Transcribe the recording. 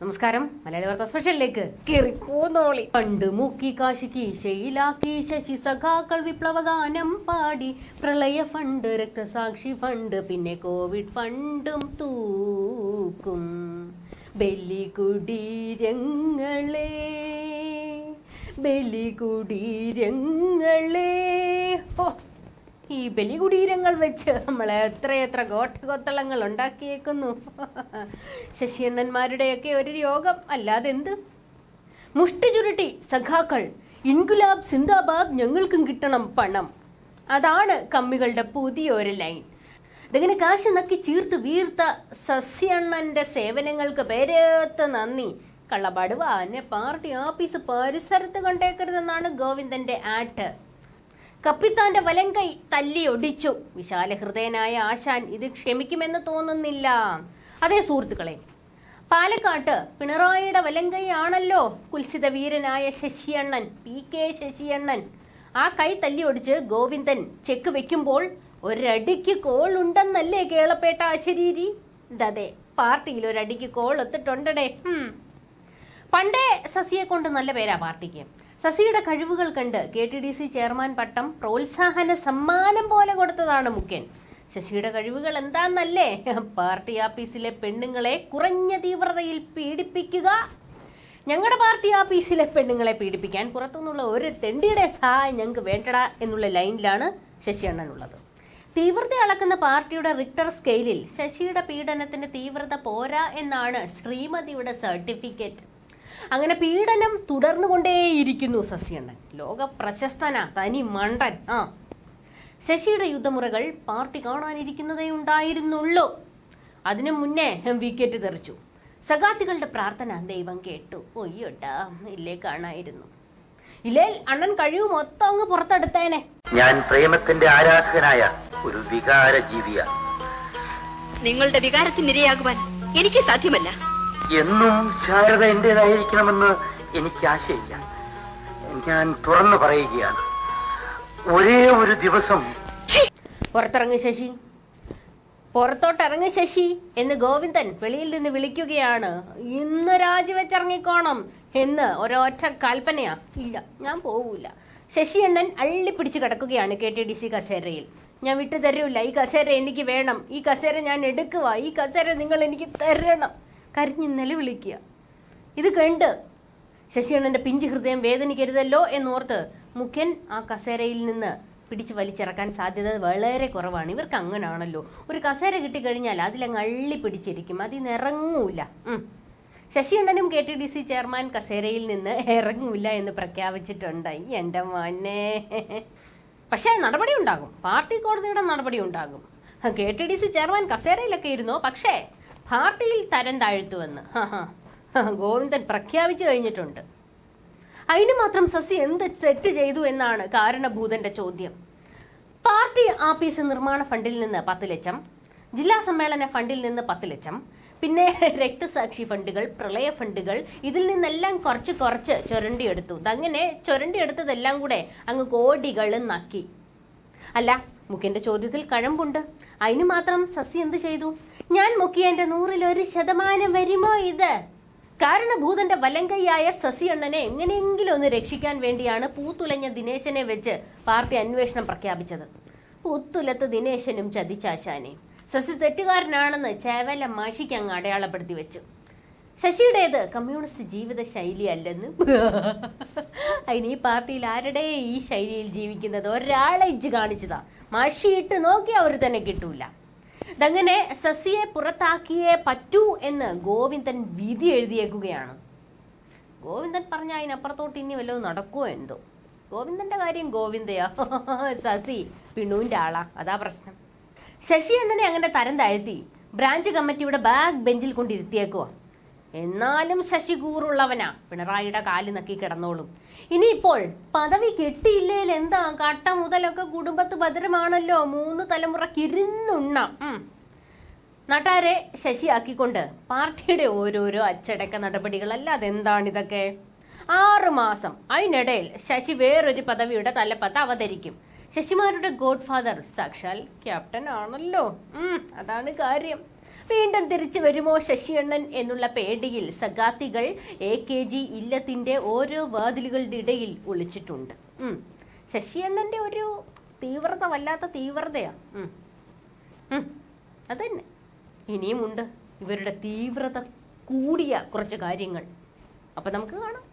നമസ്കാരം. മലയാളി വാർത്ത സ്പെഷ്യലിലേക്ക് കേറിപ്പോന്നോളി പണ്ട് മുക്കി കാശി കീശയിലാക്കി ശശി സഖാക്കൾ വിപ്ലവഗാനം പാടി. പ്രളയ ഫണ്ട് രക്തസാക്ഷി ഫണ്ട് പിന്നെ കോവിഡ് ഫണ്ടും തൂക്കും. ബലികുടീരങ്ങളെ ബലികുടീരങ്ങളെ ഓ ഈ ബലികുടീരങ്ങൾ വെച്ച് നമ്മൾ എത്രയെത്ര ഗോട്ടകൊത്തളങ്ങൾ ഉണ്ടാക്കിയേക്കുന്നു. ശശിയണ്ണന്മാരുടെയൊക്കെ ഒരു യോഗം അല്ലാതെ എന്ത്? മുഷ്ടി ചുരുട്ടി സഖാക്കൾ ഇൻകുലാബ് സിന്ദാബാദ് ഞങ്ങൾക്കും കിട്ടണം പണം. അതാണ് കമ്മികളുടെ പുതിയ ഒരു ലൈൻ. ഇതിങ്ങനെ കാശ് നക്കി ചീർത്ത് വീർത്ത സസ്യണ്ണന്റെ സേവനങ്ങൾക്ക് പേരേത്ത നന്ദി. കള്ളപാടുവാ എന്നെ പാർട്ടി ഓഫീസ് പരിസരത്ത് കണ്ടേക്കരുതെന്നാണ് ഗോവിന്ദന്റെ ആട്ട്. കപ്പിത്താന്റെ വലങ്കൈ തല്ലി ഒടിച്ചു. വിശാല ഹൃദയനായ ആശാൻ ഇത് ക്ഷമിക്കുമെന്ന് തോന്നുന്നില്ല. അതേ സുഹൃത്തുക്കളെ പാലക്കാട്ട് പിണറായിയുടെ വലങ്കൈ ആണല്ലോ കുൽസിത വീരനായ ശശിയണ്ണൻ പി കെ ശശിയണ്ണൻ. ആ കൈ തല്ലി ഒടിച്ച് ഗോവിന്ദൻ ചെക്ക് വെക്കുമ്പോൾ ഒരടിക്ക് കോൾ ഉണ്ടെന്നല്ലേ കേളപ്പേട്ട ആശരീരി? ഇതതെ പാർട്ടിയിൽ ഒരടിക്ക് കോൾ ഒത്തിട്ടുണ്ടടേ. പണ്ടേ സസിയെ കൊണ്ട് നല്ല പേരാ പാർട്ടിക്ക്. സസിയുടെ കഴിവുകൾ കണ്ട് K T D C chairman പട്ടം പ്രോത്സാഹന സമ്മാനം പോലെ കൊടുത്തതാണ് മുഖ്യൻ. ശശിയുടെ കഴിവുകൾ എന്താന്നല്ലേ? പാർട്ടി ആഫീസിലെ പെണ്ണുങ്ങളെ കുറഞ്ഞ തീവ്രതയിൽ പീഡിപ്പിക്കുക. ഞങ്ങളുടെ പാർട്ടി ആഫീസിലെ പെണ്ണുങ്ങളെ പീഡിപ്പിക്കാൻ പുറത്തുനിന്നുള്ള ഒരു തെണ്ടിയുടെ സഹായം ഞങ്ങൾക്ക് വേണ്ടട എന്നുള്ള ലൈനിലാണ് ശശി അണ്ണനുള്ളത് തീവ്രത അളക്കുന്ന പാർട്ടിയുടെ റിക്ടർ സ്കെയിലിൽ ശശിയുടെ പീഡനത്തിന്റെ തീവ്രത പോരാ എന്നാണ് ശ്രീമതിയുടെ സർട്ടിഫിക്കറ്റ്. അങ്ങനെ പീഡനം തുടർന്നുകൊണ്ടേയിരിക്കുന്നു സസ്യണ്ണൻ. ലോക പ്രശസ്തന തനി മണ്ടൻ. ആ. ശശിയുടെ യുദ്ധമുറകൾ പാർട്ടി കാണാനിരിക്കുന്നതേ ഉണ്ടായിരുന്നുള്ളൂ. അതിനു മുന്നേ വിക്കറ്റ് തെറിച്ചു. സഖാത്തികളുടെ പ്രാർത്ഥന ദൈവം കേട്ടു. ഒയ്യോട്ടാ ഇല്ലേ കാണായിരുന്നു. ഇല്ലേൽ അണ്ണൻ കഴിവ് മൊത്തം അങ്ങ് പുറത്തെടുത്തേനെ. ഞാൻ പ്രേമത്തിന്റെ ആരാധകനായ ഒരു വികാര ജീവിയാണ് നിങ്ങളുടെ വികാരത്തിനിരയാകുവാൻ എനിക്ക് സാധ്യമല്ല. എന്നും ശാരദ എന്റേതായിരിക്കണമെന്ന് എനിക്ക് ആശയില്ല. ഞാൻ തുറന്നു പറയുകയാണ്. ഒരേ ഒരു ദിവസം പുറത്തിറങ്ങി ശശി. പുറത്തോട്ടിറങ്ങി ശശി എന്ന് ഗോവിന്ദൻ വെളിയിൽ നിന്ന് വിളിക്കുകയാണ്. ഇന്ന് രാജിവെച്ചിറങ്ങിക്കോണം എന്ന് ഒരൊറ്റ കൽപ്പനയാ. ഇല്ല ഞാൻ പോവൂല. ശശി അണ്ണൻ അള്ളിപ്പിടിച്ച് കിടക്കുകയാണ് കെ ടി ഡി സി കസേരയിൽ. ഞാൻ വിട്ടു തരൂല. ഈ കസേര എനിക്ക് വേണം. ഈ കസേര ഞാൻ എടുക്കുക ഈ കസേര നിങ്ങൾ എനിക്ക് തരണം. കരിഞ്ഞ് നിലവിളിക്കുക ഇത് കണ്ട് ശശിയണ്ണന്റെ പിഞ്ച് ഹൃദയം വേദനിക്കരുതല്ലോ എന്നോർത്ത് മുഖ്യൻ ആ കസേരയിൽ നിന്ന് പിടിച്ച് വലിച്ചിറക്കാൻ സാധ്യത വളരെ കുറവാണ്. ഇവർക്ക് അങ്ങനാണല്ലോ. ഒരു കസേര കിട്ടിക്കഴിഞ്ഞാൽ അതിലങ്ങ് അള്ളി പിടിച്ചിരിക്കും. അതിൽ ഇറങ്ങൂല. ശശിയണ്ണനും K T D C chairman കസേരയിൽ നിന്ന് ഇറങ്ങൂല എന്ന് പ്രഖ്യാപിച്ചിട്ടുണ്ട്. എന്റെ മോനെ. പക്ഷേ നടപടി ഉണ്ടാകും. പാർട്ടി കോടതിയുടെ നടപടി ഉണ്ടാകും. K T D C chairman കസേരയിലൊക്കെ ഇരുന്നോ? പക്ഷേ പാർട്ടിയിൽ തരം താഴ്ത്തുവെന്ന്. ഗോവിന്ദൻ പ്രഖ്യാപിച്ചു കഴിഞ്ഞിട്ടുണ്ട്. അതിന് മാത്രം സസി എന്ത് സെറ്റ് ചെയ്തു എന്നാണ് കാരണഭൂതന്റെ ചോദ്യം. പാർട്ടി ആഫീസ് നിർമ്മാണ ഫണ്ടിൽ നിന്ന് പത്ത് ലക്ഷം ജില്ലാ സമ്മേളന ഫണ്ടിൽ നിന്ന് പത്ത് ലക്ഷം പിന്നെ രക്തസാക്ഷി ഫണ്ടുകൾ പ്രളയ ഫണ്ടുകൾ ഇതിൽ നിന്നെല്ലാം കുറച്ച് കുറച്ച് ചുരണ്ടിയെടുത്തു അങ്ങനെ ചുരണ്ടിയെടുത്തതെല്ലാം കൂടെ അങ്ങ് കോടികൾ നക്കി. അല്ല മുഖ്യന്റെ ചോദ്യത്തിൽ കഴമ്പുണ്ട്. അതിന് മാത്രം സസി എന്ത് ചെയ്തു? ഞാൻ മുക്കിയന്റെ നൂറിൽ ഒരു ശതമാനം വരുമോ ഇത്? കാരണഭൂതന്റെ വലങ്കൈയായ സസി അണ്ണനെ എങ്ങനെയെങ്കിലും ഒന്ന് രക്ഷിക്കാൻ വേണ്ടിയാണ് പൂത്തുലഞ്ഞ ദിനേശനെ വെച്ച് പാർട്ടി അന്വേഷണം പ്രഖ്യാപിച്ചത്. പൂത്തുലത്ത് ദിനേശനും ചതിച്ചാശാനെ സസി തെറ്റുകാരനാണെന്ന് ചേവല മാഷിക്ക് അങ്ങ് അടയാളപ്പെടുത്തി വെച്ചു. ശശിയുടേത് കമ്മ്യൂണിസ്റ്റ് ജീവിത ശൈലി അല്ലെന്ന് അതിന് ഈ പാർട്ടിയിൽ ആരുടെ ഈ ശൈലിയിൽ ജീവിക്കുന്നത് ഒരാളെ ഇജ്ജ് കാണിച്ചതാ. മഷിയിട്ട് നോക്കിയാൽ അവർ തന്നെ കിട്ടൂല. ഇതങ്ങനെ സസിയെ പുറത്താക്കിയേ പറ്റൂ എന്ന് ഗോവിന്ദൻ വിധി എഴുതിയേക്കുകയാണ്. ഗോവിന്ദൻ പറഞ്ഞ അതിനപ്പുറത്തോട്ട് ഇനി വല്ലതും നടക്കുമോ എന്തോ? ഗോവിന്ദന്റെ കാര്യം ഗോവിന്ദയാ? സസി പിണുവിന്റെ ആളാ. അതാ പ്രശ്നം. ശശി അണ്ണനെ അങ്ങനെ തരം താഴ്ത്തി ബ്രാഞ്ച് കമ്മിറ്റിയുടെ ബാക്ക് ബെഞ്ചിൽ കൊണ്ടിരുത്തിയേക്കുവാ. എന്നാലും ശശി കൂറുള്ളവനാ പിണറായിയുടെ കാൽ നക്കി കിടന്നോളും. ഇനിയിപ്പോൾ പദവി കിട്ടിയില്ലേൽ എന്താ? കട്ട മുതലൊക്കെ കുടുംബത്ത് ഭദ്രമാണല്ലോ. മൂന്ന് തലമുറയ്ക്ക് ഇരുന്നുണ്ണാം നട്ടാരെ ശശിയാക്കിക്കൊണ്ട് പാർട്ടിയുടെ ഓരോരോ അച്ചടക്ക നടപടികൾ എന്താണിതൊക്കെ ഇതൊക്കെ ആറ് മാസം. അതിനിടയിൽ ശശി വേറൊരു പദവിയുടെ തലപ്പത്ത് അവതരിക്കും. ശശിമാരുടെ ഗോഡ് ഫാദർ സാക്ഷാൽ ക്യാപ്റ്റൻ ആണല്ലോ. അതാണ് കാര്യം. വീണ്ടും തിരിച്ചു വരുമോ ശശിയണ്ണൻ എന്നുള്ള പേടിയിൽ സഗാത്തികൾ എ കെ ജി ഇല്ലത്തിന്റെ ഓരോ വാതിലുകളുടെ ഇടയിൽ ഒളിച്ചിട്ടുണ്ട്. ശശിയണ്ണന്റെ ഒരു തീവ്രത വല്ലാത്ത തീവ്രതയാ ഉം. ഉം. അതന്നെ ഇനിയുമുണ്ട് ഇവരുടെ തീവ്രത കൂടിയ കുറച്ച് കാര്യങ്ങൾ അപ്പൊ നമുക്ക് കാണാം